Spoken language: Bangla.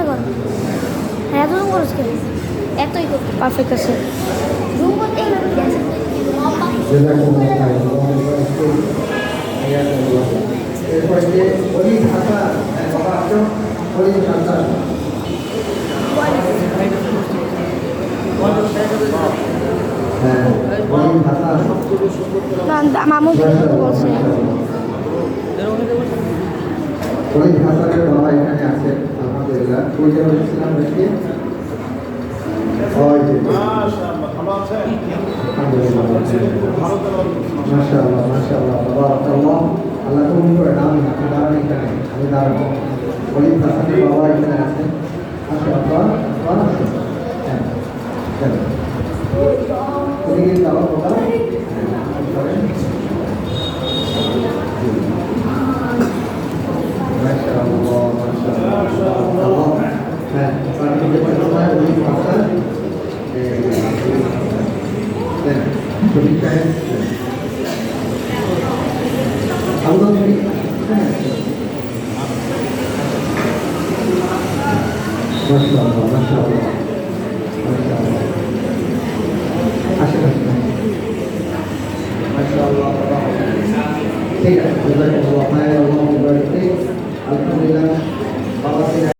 সামনে কর হ্যাঁ এত জুম করছ কেন? এতই করতে পারফেক্ট আছে। জুম করতে এইভাবে এরপরে যে ভাষা ভাষা মামু বলছে। বাবা এখানে আছেন আলহামদুলিল্লাহ ভালো আছেন আলহামদুলিল্লাহ ভালো মাশাআল্লাহ মাশাআল্লাহ, তাবারাকাল্লাহ। আল্লাহ তুমি করে নাম আপনি দাঁড়ান এখানে, আমি দাঁড়াবো। অলি ভাষার বাবা তুমি ঠিক আছে জাযাকাল্লাহ খায়রান আল্লাহু বারিক ফিক আলহামদুলিল্লাহ বাবা